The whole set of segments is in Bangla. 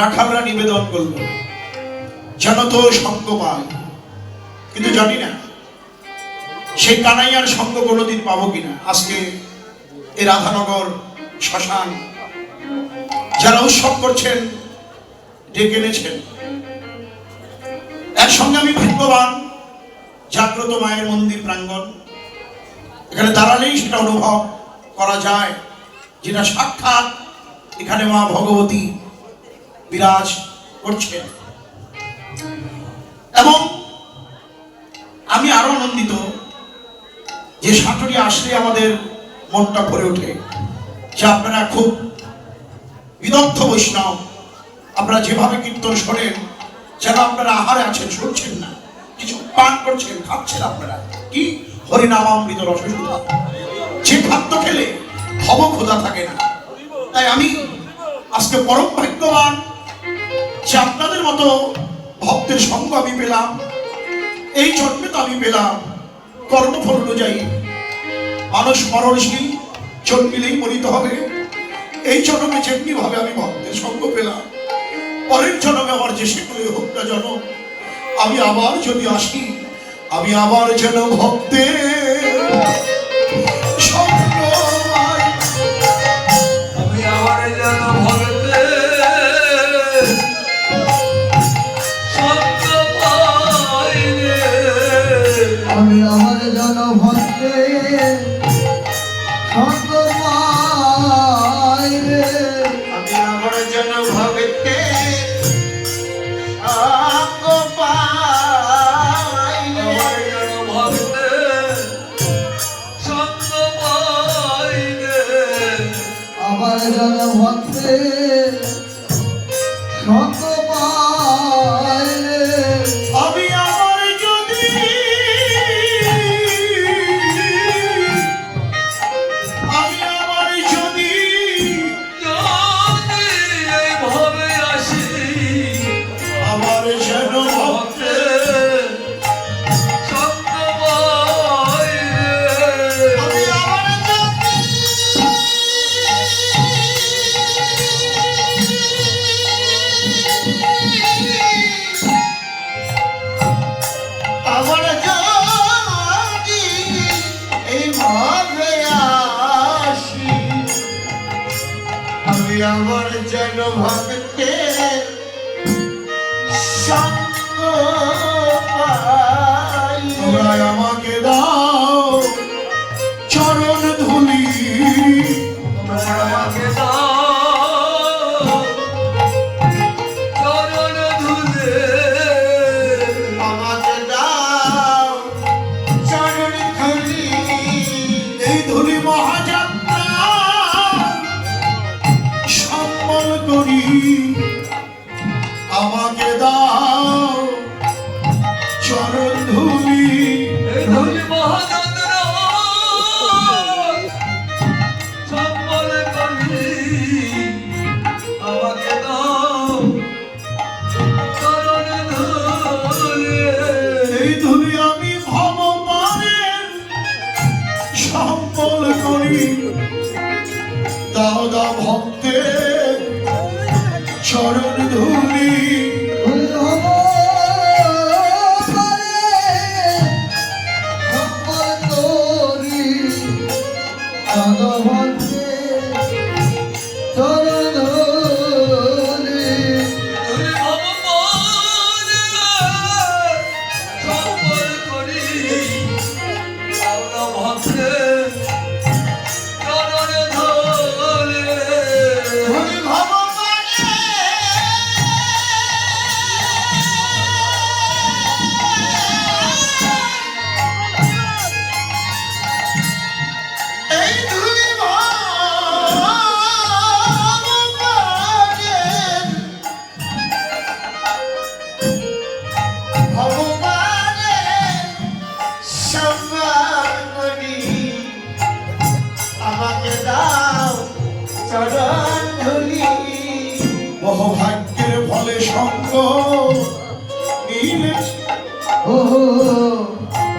রাখালরা নিবেদন করল যেন তো সঙ্গ পায় কিন্তু জানি না, সেই কানাইয়ার সঙ্গ কোনোদিন পাবো কিনা। আজকে এই রাধানগর শ্মশান, যারা উৎসব করছেন, ডেকে এনেছেন। সঙ্গে আমি ভাগ্যবান জাগ্রত মায়ের মন্দির প্রাঙ্গণ। এখানে দাঁড়ালেই সেটা অনুভব করা যায়, যেটা সাক্ষাৎ এখানে মা ভগবতী বিরাজ করছেন। এবং আমি আরও আনন্দিত যে সাঁটুরি আসলে আমাদের মনটা ভরে ওঠে, যে আপনারা খুব বিদগ্ধ বৈষ্ণব, আপনারা যেভাবে কীর্তন শোনেন যেন আপনারা আহারে আছেন, শুনছেন না। কিছু পান করছেন, খাচ্ছেন আপনারা। কি? হরিনামামৃত রসসুধা যে খাদ্য খেলে ভব ক্ষুধা থাকে না। তাই আমি আজকে পরম ভাগ্যবান যে আপনাদের মতো ভক্তের সঙ্গ আমি পেলাম, এই জন্মে তো আমি পেলাম, কর্মফল অনুযায়ী। মানুষ মরণশীল, জন্মিলেই মরিতে হবে। এই জন্মে যেমনি ভাবে আমি ভক্তের সঙ্গ পেলাম পরের জন্মে আমার যে সেগুলি হোক না যেন, আমি আবার যদি আসি, আমি আবার যেন ভক্তের চরণ ধুলি। মহাভাগ্যের ফলে সঙ্গ ও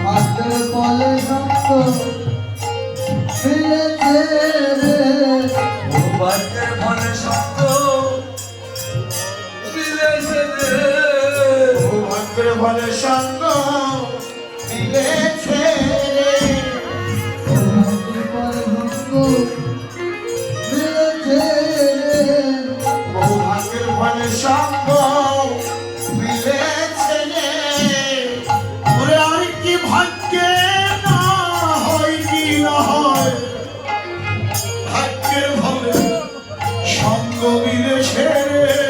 ভাগ্যের ফলে সঙ্গ মিলেছে রে। ও ভাগ্যের ফলে সঙ্গ মিলেছে রে। ও ভাগ্যের ফলে সঙ্গ মিলেছে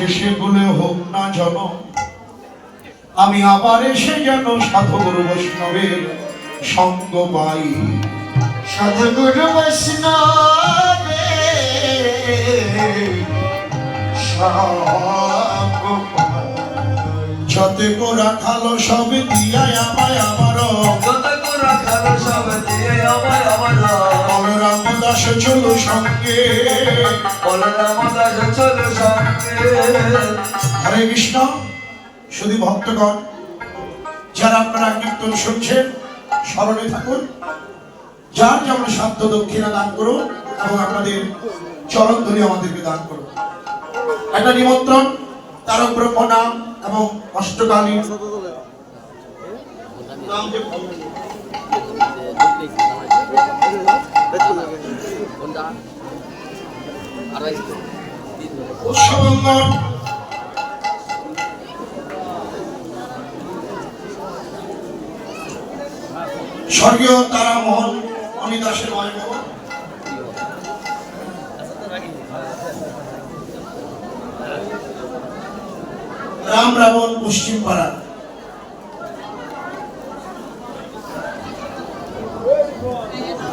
যে সেগুলো হোক না জন আমি আবার এসে যেন সাধু গুরু বৈষ্ণবের সঙ্গ পাই সদগুরু বৈষ্ণবে সঙ্গ। যতে কোরা খালো সব দিয়াই আমায় আমার চলো সঙ্গে। হরে কৃষ্ণ, শুধু ভক্তগণ, যারা আপনারা কীর্তন শুনছেন, স্মরণে থাকুন। যার যেমন সাধ্য দক্ষিণা দান করুন এবং আপনাদের চরণ ধরে আমাদেরকে দান করুন। একটা নিমন্ত্রণ, তার ব্রহ্ম নাম এবং অষ্টকালী। নাম যে উৎসবঙ্গন স্বর্গীয় তারামোহন অনিদাসের ময়মোহন রাম রাবণ পশ্চিম পাড়া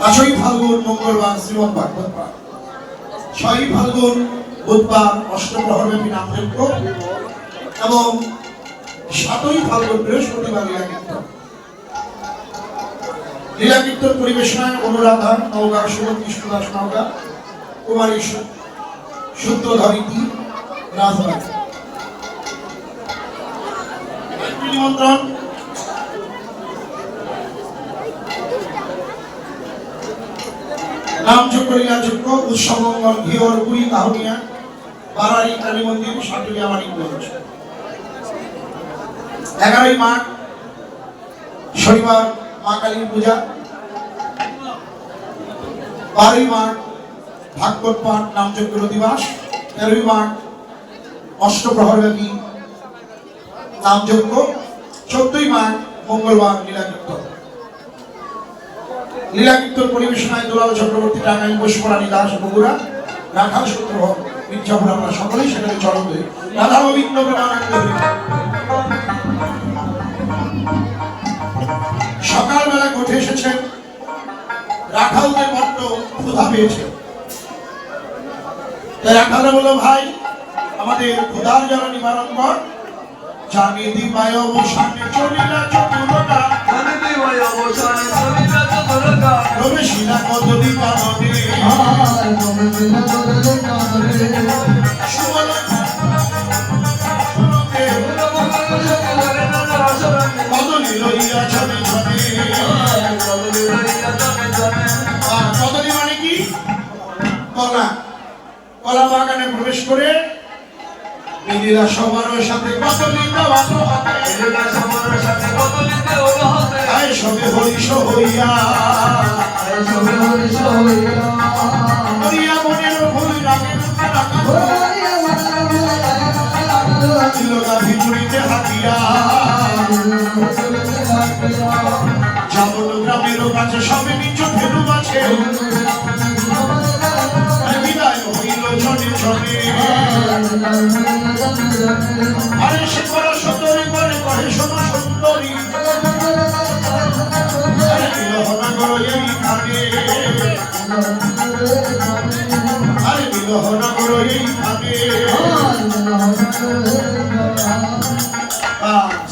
পাঁচই ফাল্গুন মঙ্গলবার শ্রীমদ ভাগবত পাঠ ছয়ই ফাল্গুন বুধবার, অষ্টপ্রহরব্যাপী নাম যজ্ঞ এবং সাতই ফাল্গুন বৃহস্পতিবার লীলা কীর্তন লীলা কীর্তন পরিবেশনায় অনুরাধা, নওগাঁ সুবোধ কৃষ্ণদাস, নওগাঁ, কুমারী সূত্রধারিতী রাজবাড়ি। একটি নামযোগ্য লীলাযোগ্য উৎসবঙ্গল ঘিওর কাহুনিয়া, বারারি, কালী মন্দির সাটুলিয়া এগারোই মাঘ, শনিবার মা কালীর পূজা। বারোই মাঘ, ভাগবত পাঠ নামযজ্ঞ দিবস তেরোই মাঘ অষ্টপ্রহরব্যাপী নামযজ্ঞ চোদ্দই মাঘ, মঙ্গলবার লীলাকীর্তন পরিবেশনায় দুলাল চক্রবর্তী, টাঙ্গাইল পুষ্পরানী দাস বগুড়া, রাখাল সূত্র মির্জাপুর আমরা সকলেই সেখানে চরণ ধরি রাধা গোবিন্দ সকালবেলা উঠে এসেছেন, রাখালদের বড্ড ক্ষুধা পেয়েছে। তাই রাখালরা বলল, ভাই, আমাদের ক্ষুধার যেন নিবারণ কর। জানিয়ে দিবায় অবসানে চলিলা চতুরতা জানি দিবাই অবসানে চলিলা চতুরতা রবে শিলা কদলি কাননে আর তবে বিনা করলে কামরে সুবল সুরতে কদলি লইয়া ছনে ছনে আর কদলি মানে কি? কলা। কলা প্রবেশ করে মিলিলা সবার সাথে কদলি দেওয়া তো হাতে আয় সবে হরিষ হইয়া সবে হরি সইয়া হরিয়া মনের ভুল রাগের রাখা ওরে আমার ছিল গাভী মুড়িতে হাতিয়া যাবন গ্রামের কাছে সবে নিচ ফেরু আছে বিদায় হইল ছনে ছনে আরে সে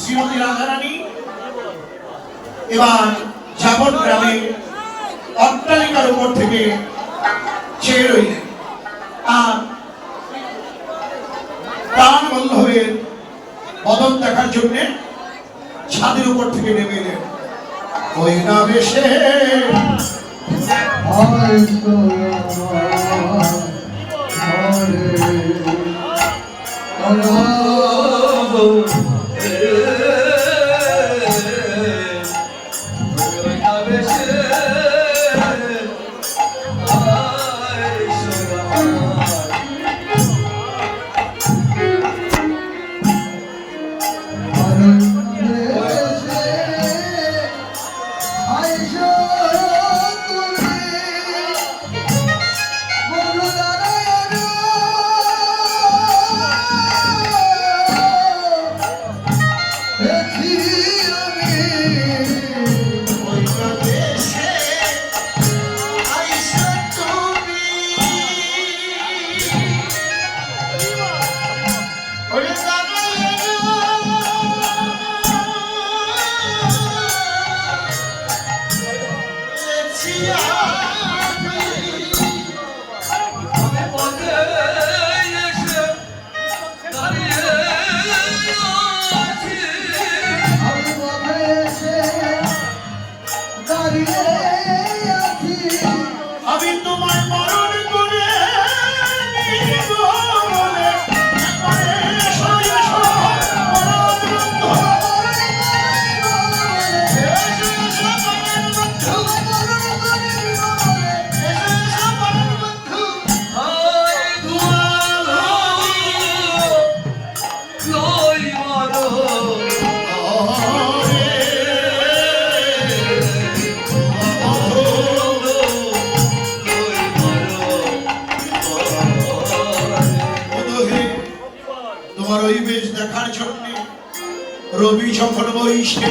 শ্রীমতী রাধারানী এবার যাবন গ্রামে অট্টালিকার উপর থেকে চেয়ে রইলেন আর প্রাণ বল্লভের বদন দেখার জন্য ছাদের উপর থেকে নেমে এলেন। ওই না বেশে? ওই রবি যখন বইসে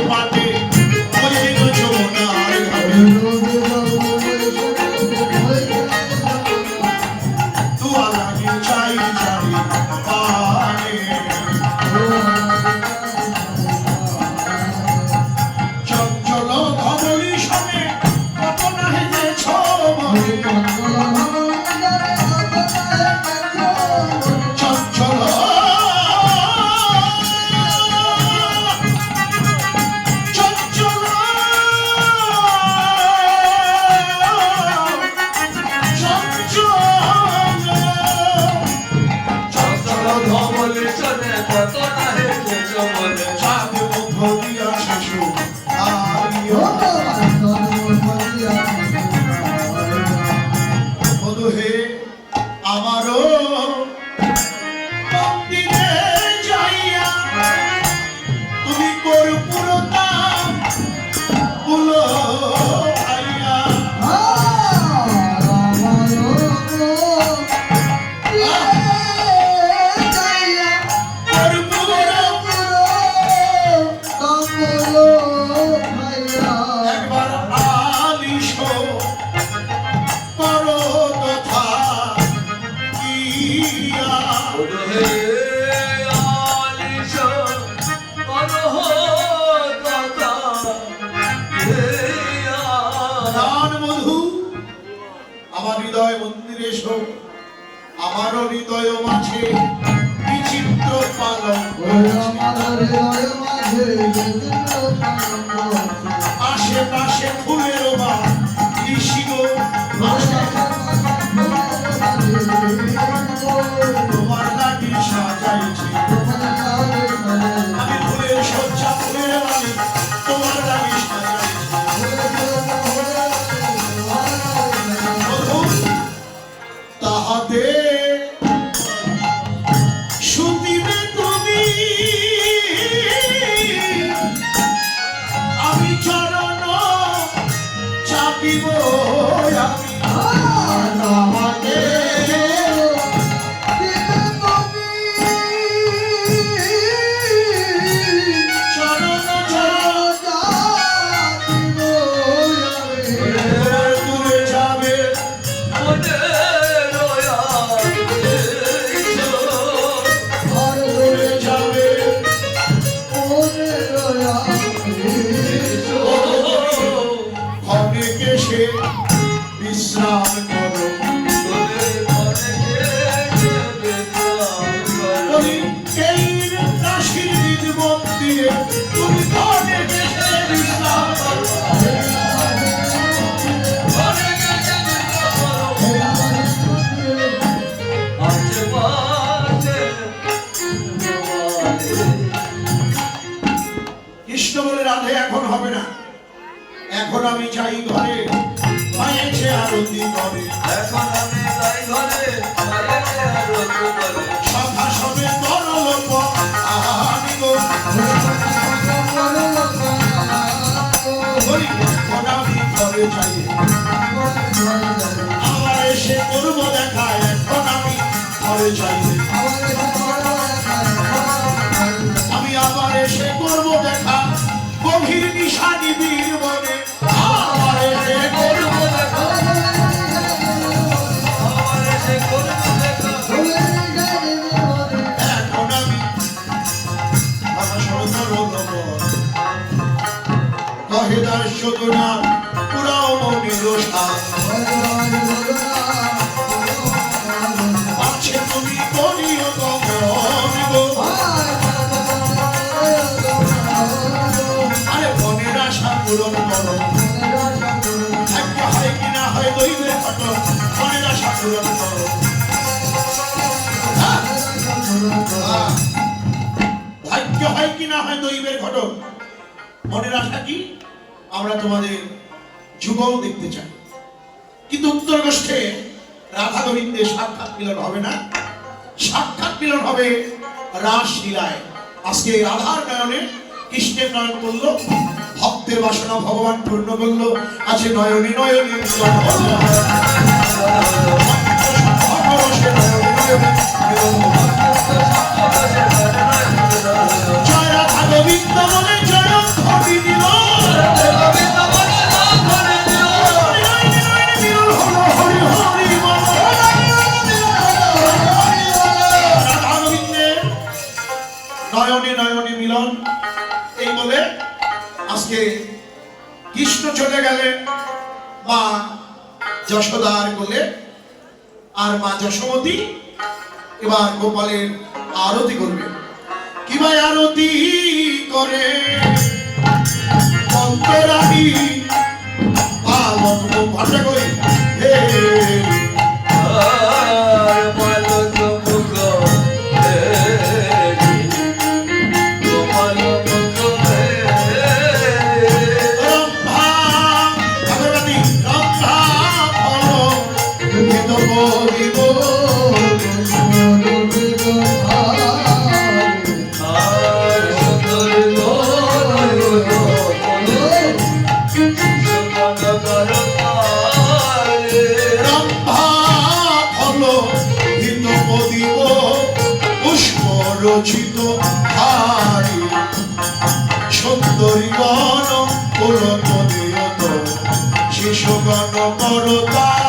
চাই ঘরে মায়েছে আরতি করে। এখন আমি তাই ঘরে মায়ের আরতি করে। সভা সবে তরল আহানি গো। বলি এখন আমি ঘরে যাই। আবার এসে করব দেখা এখন আমি ঘরে যাই। ঘটন মনের আশা কি? আমরা তোমাদের যুগল দেখতে চাই। কিন্তু উত্তর গোষ্ঠে রাধা গোবিন্দের সাক্ষাৎ মিলন হবে না। সাক্ষাৎ মিলন হবে রাসলীলায়। আজকে রাধার নয়নে কৃষ্ণের নয়ন করল, ভক্তের বাসনা ভগবান পূর্ণ করল, আছে নয়নে নয়নে নয়নে মিলন এই বলে আজকে কৃষ্ণ মা আর মা যশোমতী এবার গোপালের আরতি করবে। কীভাবে আরতি করে? অন্তরানি পালন ভাষা কই? হে সুগণ বড়তা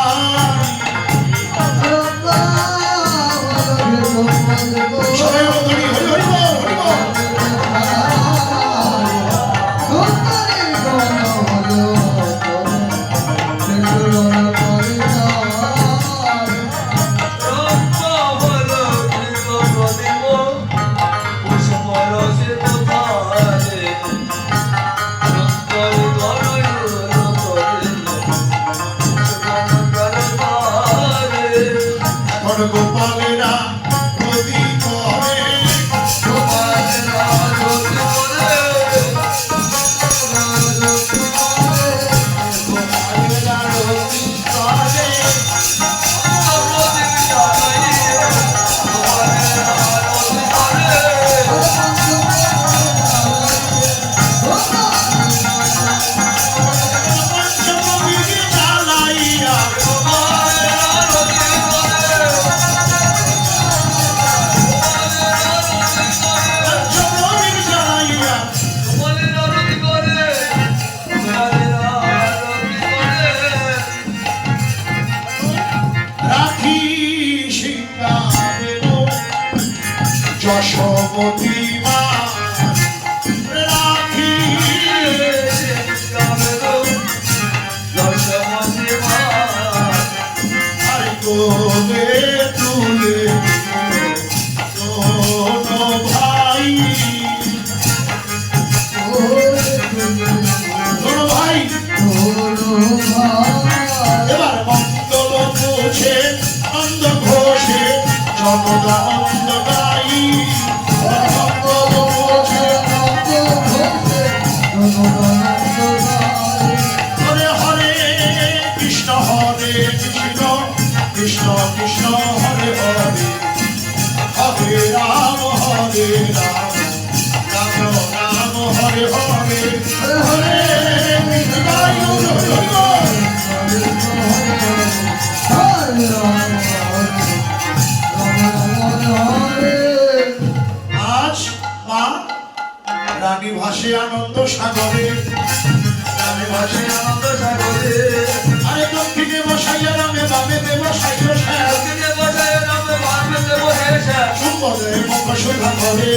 সদা করে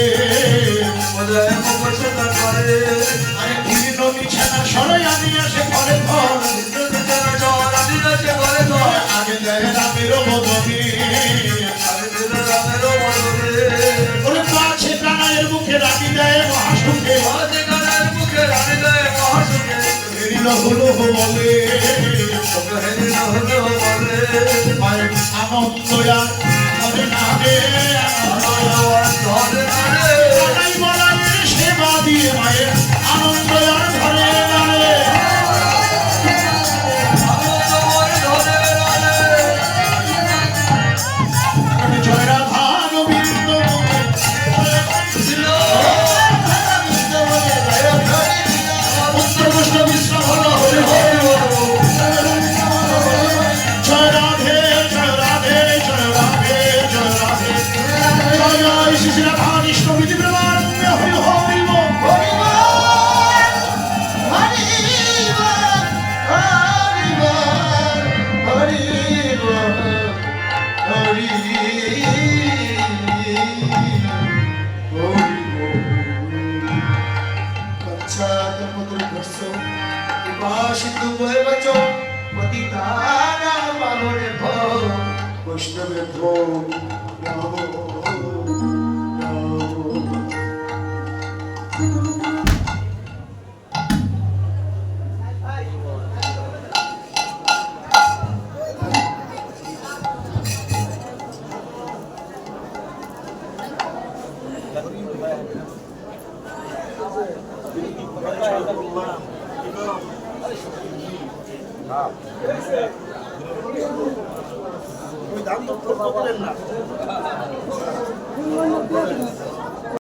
বদলায় মুখ সদা করে আরে ভিন্ন বিছানা সরাই আমি আসে পরে ঘর বিছানা জল আমি আসে পরে ঘর। আগে দেয় রামের বদনে ওরে পাছে কানায়ের মুখে রাখি দেয় মহাসুখে। পাছে কানায়ের মুখে রাখি দেয় মহাসুখে হলো বলে হলো বলে। আমার তোয়া সেবা দিয়ে মায়ের আনন্দ আর ঘরে Oh.